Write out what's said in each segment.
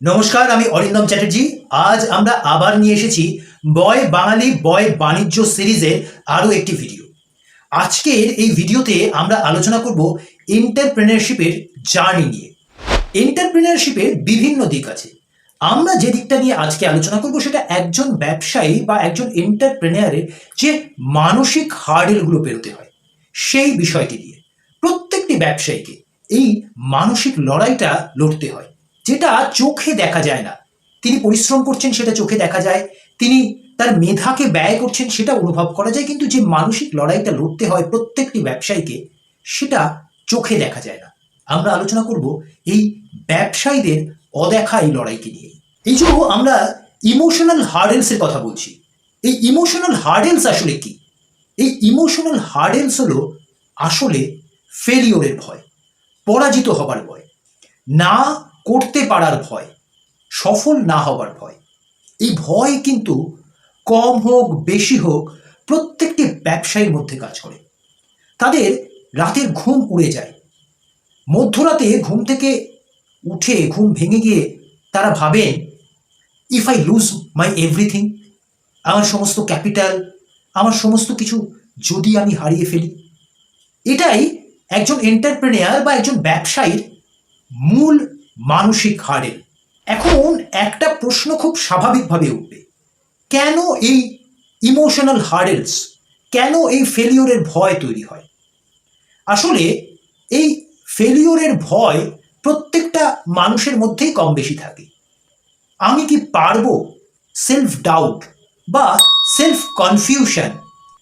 নমস্কার, আমি অরিন্দম চ্যাটার্জি। আজ আমরা আবার নিয়ে এসেছি বয় বাঙালি, বয় বাণিজ্য সিরিজের আরও একটি ভিডিও। আজকের এই ভিডিওতে আমরা আলোচনা করব এন্টারপ্রেনারশিপের জার্নি নিয়ে। এন্টারপ্রেনারশিপের বিভিন্ন দিক আছে। আমরা যে দিকটা নিয়ে আজকে আলোচনা করব সেটা একজন ব্যবসায়ী বা একজন এন্টারপ্রেনারের যে মানসিক হার্ডেলগুলো পেরোতে হয়, সেই বিষয়টি নিয়ে। প্রত্যেকটি ব্যবসায়ীকে এই মানসিক লড়াইটা লড়তে হয়। যেটা চোখে দেখা যায় না। তিনি পরিশ্রম করছেন, সেটা চোখে দেখা যায়। তিনি তার মেধাকে ব্যয় করছেন, সেটা অনুভব করা যায়। কিন্তু যে মানসিক লড়াইটা লড়তে হয় প্রত্যেকটি ব্যবসায়ীকে, সেটা চোখে দেখা যায় না। আমরা আলোচনা করব এই ব্যবসায়ীদের অদেখা এই লড়াইকে নিয়ে। এই যে আমরা ইমোশনাল হার্ডেলসের কথা বলছি। এই ইমোশনাল হার্ডেলস আসলে কি? এই ইমোশনাল হার্ডেলস হলো আসলে ফেলিওরের ভয়, পরাজিত হবার ভয়। না করতে পারার ভয়, সফল না হবার ভয়। এই ভয় কিন্তু কম হোক, বেশি হোক, প্রত্যেকটি ব্যবসায়ীর মধ্যে কাজ করে। তাদের রাতের ঘুম উড়ে যায়। মধ্যরাতে ঘুম থেকে উঠে ঘুম ভেঙে গিয়ে তারা ভাবেন if I lose my everything আমার সমস্ত ক্যাপিটাল, আমার সমস্ত কিছু যদি আমি হারিয়ে ফেলি। এটাই একজন এন্টারপ্রেনিয়ার বা একজন ব্যবসায়ীর মূল মানসিক হার্ডেল এখন একটা প্রশ্ন খুব স্বাভাবিকভাবে উঠবে। কেন এই ইমোশনাল হার্ডেলস কেন এই ফেলিওরের ভয় তৈরি হয়? আসলে এই ফেলিওরের ভয় প্রত্যেকটা মানুষের মধ্যেই কম বেশি থাকে। আমি কি পারব সেলফ ডাউট বা সেলফ কনফিউশন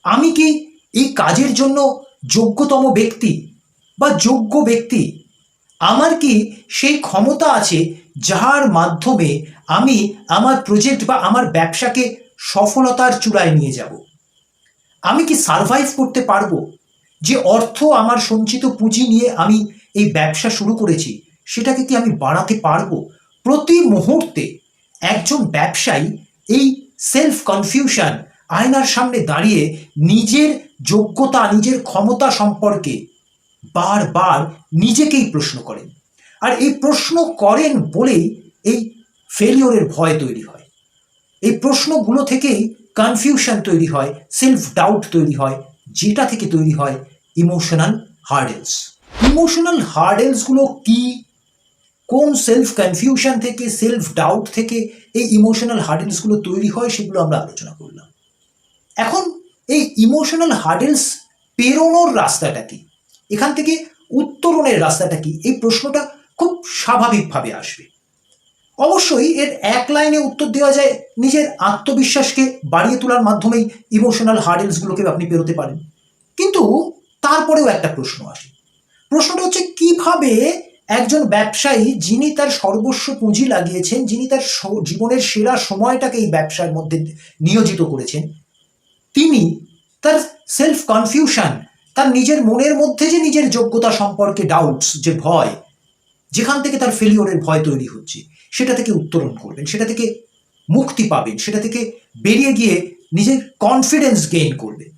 আমি কি এই কাজের জন্য যোগ্যতম ব্যক্তি বা যোগ্য ব্যক্তি আমার কি সেই ক্ষমতা আছে যার মাধ্যমে আমি আমার প্রজেক্ট বা আমার ব্যবসাকে সফলতার চূড়ায় নিয়ে যাব? আমি কি সারভাইভ করতে পারব? যে অর্থ আমার সঞ্চিত পুঁজি নিয়ে আমি এই ব্যবসা শুরু করেছি, সেটাকে কি আমি বাড়াতে পারব? প্রতি মুহূর্তে একজন ব্যবসায়ী এই সেলফ কনফিউশন আয়নার সামনে দাঁড়িয়ে নিজের যোগ্যতা, নিজের ক্ষমতা সম্পর্কে বারবার নিজেকেই প্রশ্ন করেন। আর এই প্রশ্ন করেন বলেই এই ফেলিওরের ভয় তৈরি হয়। এই প্রশ্নগুলো থেকেই কনফিউশন তৈরি হয় সেলফ ডাউট তৈরি হয়, যেটা থেকে তৈরি হয় ইমোশনাল হার্ডেলস ইমোশনাল হার্ডেলসগুলো কি? কোন সেলফ কনফিউশন থেকে সেলফ ডাউট থেকে এই ইমোশনাল হার্ডেলসগুলো তৈরি হয় সেগুলো আমরা আলোচনা করলাম। এখন এই ইমোশনাল হার্ডেলস পেরোনোর রাস্তাটা কি? এখান থেকে উত্তরণের রাস্তাটা কি? এই প্রশ্নটা খুব স্বাভাবিকভাবে আসবে। অবশ্যই এর এক লাইনে উত্তর দেওয়া যায় নিজের আত্মবিশ্বাসকে বাড়িয়ে তোলার মাধ্যমেই ইমোশনাল হার্ডেলসগুলোকে আপনি পেরোতে পারেন। কিন্তু তারপরেও একটা প্রশ্ন আসে। প্রশ্নটা হচ্ছে, কীভাবে একজন ব্যবসায়ী যিনি তার সর্বস্ব পুঁজি লাগিয়েছেন, যিনি তার জীবনের সেরা সময়টাকে এই ব্যবসার মধ্যে নিয়োজিত করেছেন, তিনি তার সেলফ কনফিউশন তার নিজের মনের মধ্যে যে নিজের যোগ্যতা সম্পর্কে ডাউটস যে ভয়, যেখান থেকে তার ফেলিওরের ভয় তৈরি হচ্ছে, সেটা থেকে উত্তরণ করবেন, সেটা থেকে মুক্তি পাবেন, সেটা থেকে বেরিয়ে গিয়ে নিজের কনফিডেন্স গেইন করবেন।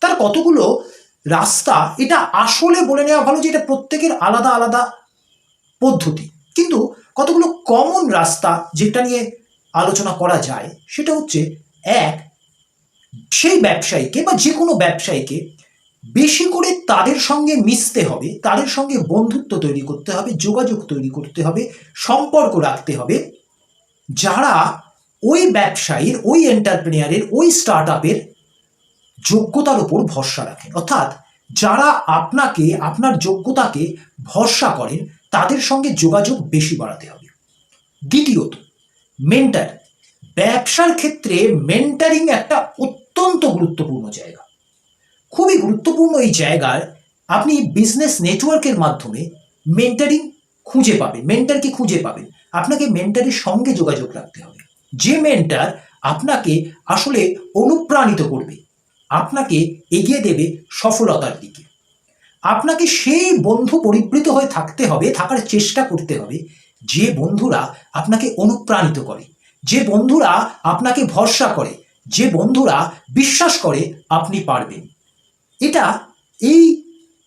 তার কতগুলো রাস্তা, এটা আসলে বলে নেওয়া ভালো যে এটা প্রত্যেকের আলাদা আলাদা পদ্ধতি। কিন্তু কতগুলো কমন রাস্তা যেটা নিয়ে আলোচনা করা যায়, সেটা হচ্ছে এক, সেই ব্যবসায়ীকে বা যে কোনো ব্যবসায়ীকে বেশি করে তাদের সঙ্গে মিশতে হবে, তাদের সঙ্গে বন্ধুত্ব তৈরি করতে হবে, যোগাযোগ তৈরি করতে হবে, সম্পর্ক রাখতে হবে। যারা ওই ব্যবসায়ীর, ওই এন্টারপ্রেনিয়ারের ওই স্টার্ট আপের যোগ্যতার উপর ভরসা রাখেন। অর্থাৎ যারা আপনাকে, আপনার যোগ্যতাকে ভরসা করেন, তাদের সঙ্গে যোগাযোগ বেশি বাড়াতে হবে। দ্বিতীয়ত মেন্টার ব্যবসার ক্ষেত্রে মেন্টারিং একটা অত্যন্ত গুরুত্বপূর্ণ জায়গা। খুবই গুরুত্বপূর্ণ এই জায়গায় আপনি বিজনেস নেটওয়ার্কের মাধ্যমে মেন্টারিং খুঁজে পাবেন মেন্টারকে খুঁজে পাবেন। আপনাকে মেন্টারের সঙ্গে যোগাযোগ রাখতে হবে। যে মেন্টার আপনাকে আসলে অনুপ্রাণিত করবে, আপনাকে এগিয়ে দেবে সফলতার দিকে। আপনাকে সেই বন্ধু পরিবৃত হয়ে থাকতে হবে, থাকার চেষ্টা করতে হবে, যে বন্ধুরা আপনাকে অনুপ্রাণিত করে, যে বন্ধুরা আপনাকে ভরসা করে, যে বন্ধুরা বিশ্বাস করে আপনি পারবেন। এটা এই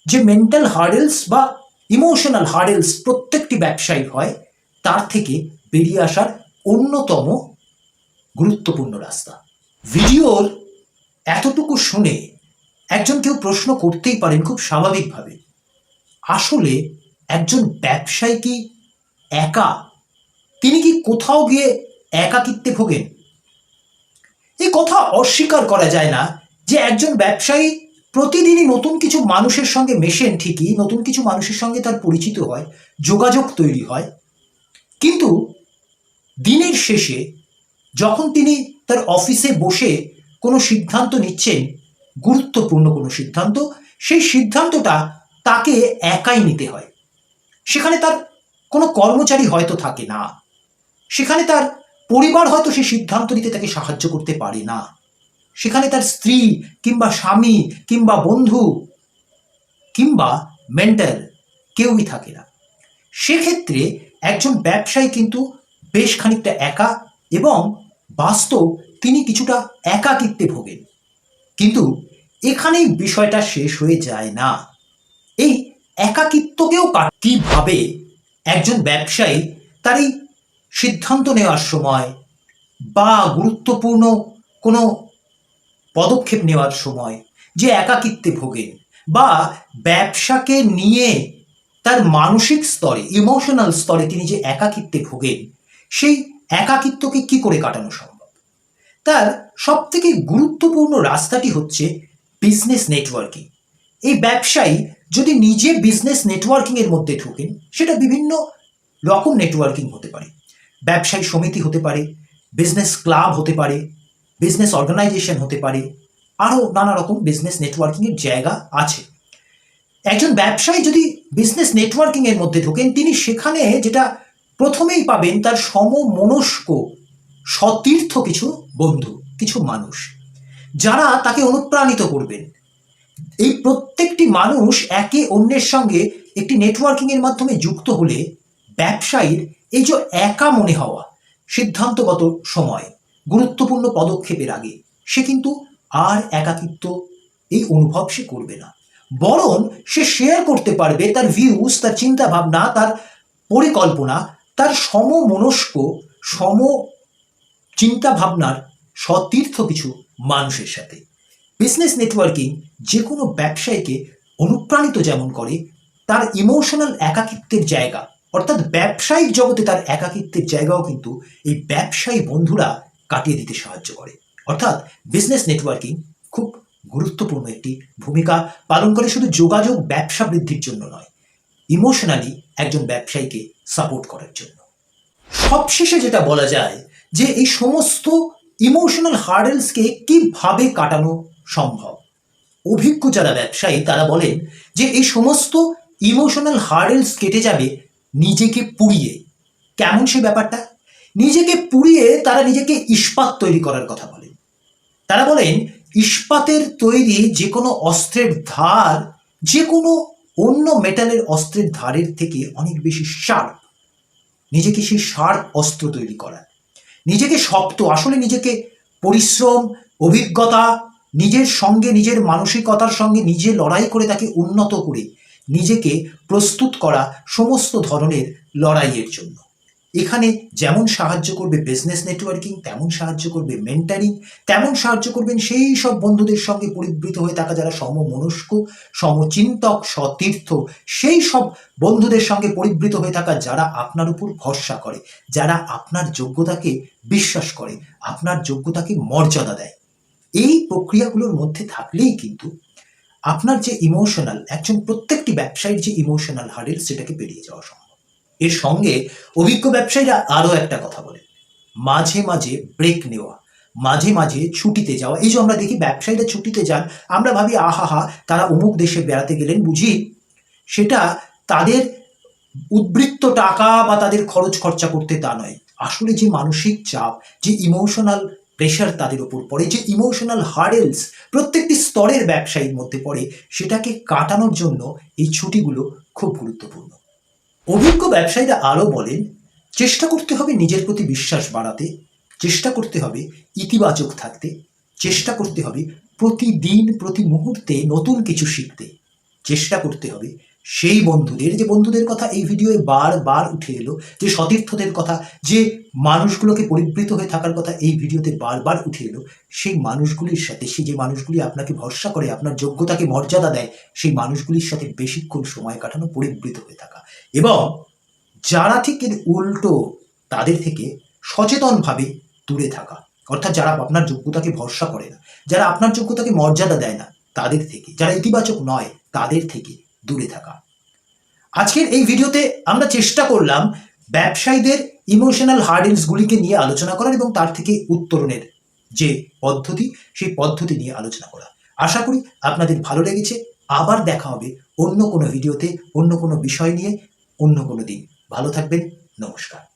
যে মেন্টাল হার্ডেলস বা ইমোশনাল হার্ডেলস প্রত্যেকটি ব্যবসায়ী হয়, তার থেকে বেরিয়ে আসার অন্যতম গুরুত্বপূর্ণ রাস্তা। ভিডিওর এতটুকু শুনে একজন কেউ প্রশ্ন করতেই পারেন খুব স্বাভাবিকভাবে, আসলে একজন ব্যবসায়ী কি একা? তিনি কি কোথাও গিয়ে একাকিত্বে ভোগেন? এই কথা অস্বীকার করা যায় না যে একজন ব্যবসায়ী প্রতিদিনই নতুন কিছু মানুষের সঙ্গে মেশেন ঠিকই, নতুন কিছু মানুষের সঙ্গে তার পরিচিত হয়, যোগাযোগ তৈরি হয়। কিন্তু দিনের শেষে যখন তিনি তার অফিসে বসে কোনো সিদ্ধান্ত নিচ্ছেন, গুরুত্বপূর্ণ কোনো সিদ্ধান্ত, সেই সিদ্ধান্তটা তাকে একাই নিতে হয়। সেখানে তার কোনো কর্মচারী হয়তো থাকে না। সেখানে তার পরিবার হয়তো সেই সিদ্ধান্ত নিতে তাকে সাহায্য করতে পারে না। সেখানে তার স্ত্রী কিংবা স্বামী কিংবা বন্ধু কিংবা মেন্টাল কেউই থাকে না। সেক্ষেত্রে একজন ব্যবসায়ী কিন্তু বেশ খানিকটা একা এবং বাস্তব তিনি কিছুটা একাকিত্বে ভোগেন। কিন্তু এখানেই বিষয়টা শেষ হয়ে যায় না। এই একাকিত্বকেও কীভাবে একজন ব্যবসায়ী তার এই সিদ্ধান্ত নেওয়ার সময় বা গুরুত্বপূর্ণ কোনো পদক্ষেপ নেওয়ার সময় যে একাকিত্বে ভোগেন বা ব্যবসাকে নিয়ে তার মানসিক স্তরে ইমোশনাল স্তরে তিনি যে একাকিত্বে ভোগেন, সেই একাকিত্বকে কি করে কাটানো সম্ভব? তার সব থেকে গুরুত্বপূর্ণ রাস্তাটি হচ্ছে বিজনেস নেটওয়ার্কিং এই ব্যবসায়ী যদি নিজে বিজনেস নেটওয়ার্কিং এর মধ্যে ঢোকেন, সেটা বিভিন্ন রকম নেটওয়ার্কিং হতে পারে। ব্যবসায়ী সমিতি হতে পারে বিজনেস ক্লাব হতে পারে বিজনেস অর্গানাইজেশন হতে পারে। আরও নানা রকম বিজনেস নেটওয়ার্কিংয়ের জায়গা আছে। একজন ব্যবসায়ী যদি বিজনেস নেটওয়ার্কিংয়ের মধ্যে ঢোকেন, তিনি সেখানে যেটা প্রথমেই পাবেন তার সমমনস্ক, সতীর্থ কিছু বন্ধু, কিছু মানুষ, যারা তাকে অনুপ্রাণিত করবেন। এই প্রত্যেকটি মানুষ একে অন্যের সঙ্গে একটি নেটওয়ার্কিংয়ের মাধ্যমে যুক্ত হলে ব্যবসায়ীর এই যে একা মনে হওয়া, সিদ্ধান্তগত সময় গুরুত্বপূর্ণ পদক্ষেপের আগে সে কিন্তু আর একাকিত্ব এই অনুভব সে করবে না। বরং সে শেয়ার করতে পারবে তার ভিউজ তার চিন্তা ভাবনা তার পরিকল্পনা, তার সমমনস্ক, সম চিন্তা ভাবনার সতীর্থ কিছু মানুষের সাথে। বিজনেস নেটওয়ার্কিং যে কোনো ব্যবসায়ীকে অনুপ্রাণিত যেমন করে, তার ইমোশনাল একাকিত্বের জায়গা, অর্থাৎ ব্যবসায়িক জগতে তার একাকিত্বের জায়গাও কিন্তু এই ব্যবসায়ী বন্ধুরা কাটিয়ে দিতে সাহায্য করে। অর্থাৎ বিজনেস নেটওয়ার্কিং খুব গুরুত্বপূর্ণ একটি ভূমিকা পালন করে, শুধু যোগাযোগ ব্যবসা বৃদ্ধির জন্য নয় ইমোশনালি একজন ব্যবসায়ীকে সাপোর্ট করার জন্য। সবশেষে যেটা বলা যায় যে এই সমস্ত ইমোশনাল হার্ডেলসকে কীভাবে কাটানো সম্ভব? অভিজ্ঞ যারা ব্যবসায়ী, তারা বলেন যে এই সমস্ত ইমোশনাল হার্ডেলস কেটে যাবে নিজেকে পুড়িয়ে। কেমন সে ব্যাপারটা? নিজেকে পুড়িয়ে তারা নিজেকে ইস্পাত তৈরি করার কথা বলেন তারা বলেন, ইস্পাতের তৈরি যে কোনো অস্ত্রের ধার যে কোনো অন্য মেটালের অস্ত্রের ধারের থেকে অনেক বেশি শার্প নিজেকে সেই শার্প অস্ত্র তৈরি করা। নিজেকে শক্ত, আসলে নিজেকে পরিশ্রম, অভিজ্ঞতা, নিজের সঙ্গে, নিজের মানসিকতার সঙ্গে নিজে লড়াই করে তাকে উন্নত করে নিজেকে প্রস্তুত করা সমস্ত ধরনের লড়াইয়ের জন্য। এখানে যেমন সাহায্য করবে বিজনেস নেটওয়ার্কিং তেমন সাহায্য করবে মেন্টারিং তেমন সাহায্য করবেন সেই সব বন্ধুদের সঙ্গে পরিবৃত হয়ে থাকা যারা সমমনস্ক, সমচিন্তক, সতীর্থ, সেই সব বন্ধুদের সঙ্গে পরিবৃত হয়ে থাকা যারা আপনার উপর ভরসা করে, যারা আপনার যোগ্যতাকে বিশ্বাস করে, আপনার যোগ্যতাকে মর্যাদা দেয়। এই প্রক্রিয়াগুলোর মধ্যে থাকলেই কিন্তু আপনার যে ইমোশনাল একজন প্রত্যেকটি ব্যবসায়ীর যে ইমোশনাল হার্ডেল সেটাকে পেরিয়ে যাওয়া সম্ভব। এর সঙ্গে অভিজ্ঞ ব্যবসায়ীরা আরও একটা কথা বলে। মাঝে মাঝে ব্রেক নেওয়া, মাঝে মাঝে ছুটিতে যাওয়া। এই যে আমরা দেখি ব্যবসায়ীরা ছুটিতে যান, আমরা ভাবি, আহাহা, তারা অমুক দেশে বেড়াতে গেলেন বুঝি? সেটা তাদের উদ্বৃত্ত টাকা বা তাদের খরচ খরচা করতে তা নয়। আসলে যে মানসিক চাপ, যে ইমোশনাল প্রেশার তাদের উপর পড়ে, যে ইমোশনাল হার্ডেলস প্রত্যেকটি স্তরের ব্যবসায়ীর মধ্যে পড়ে, সেটাকে কাটানোর জন্য এই ছুটিগুলো খুব গুরুত্বপূর্ণ। অভিজ্ঞ ব্যবসায়ীরা আরও বলেন, চেষ্টা করতে হবে নিজের প্রতি বিশ্বাস বাড়াতে, চেষ্টা করতে হবে ইতিবাচক থাকতে, চেষ্টা করতে হবে প্রতিদিন, প্রতি মুহূর্তে নতুন কিছু শিখতে, চেষ্টা করতে হবে সেই বন্ধুদের যে বন্ধুদের কথা এই ভিডিওয়ে বারবার উঠে এলো, যে সতীর্থদের কথা, যে মানুষগুলোকে পরিবৃত হয়ে থাকার কথা এই ভিডিওতে বারবার উঠে এলো, সেই মানুষগুলির সাথে, সেই যে মানুষগুলি আপনাকে ভরসা করে, আপনার যোগ্যতাকে মর্যাদা দেয়, সেই মানুষগুলির সাথে বেশিক্ষণ সময় কাটানো, পরিবৃত হয়ে থাকা। এবং যারা ঠিক উল্টো তাদের থেকে সচেতনভাবে দূরে থাকা, অর্থাৎ যারা আপনার যোগ্যতাকে ভরসা করে না, যারা আপনার যোগ্যতাকে মর্যাদা দেয় না, তাদের থেকে, যারা ইতিবাচক নয়, তাদের থেকে দূরে থাকা। আজকের এই ভিডিওতে আমরা চেষ্টা করলাম ব্যবসায়ীদের ইমোশনাল হার্ডেলসগুলিকে নিয়ে আলোচনা করার এবং তার থেকে উত্তরণের যে পদ্ধতি, সেই পদ্ধতি নিয়ে আলোচনা করা। আশা করি আপনাদের ভালো লেগেছে। আবার দেখা হবে অন্য কোনো ভিডিওতে, অন্য কোনো বিষয় নিয়ে, অন্য কোনো দিন। ভালো থাকবেন। নমস্কার।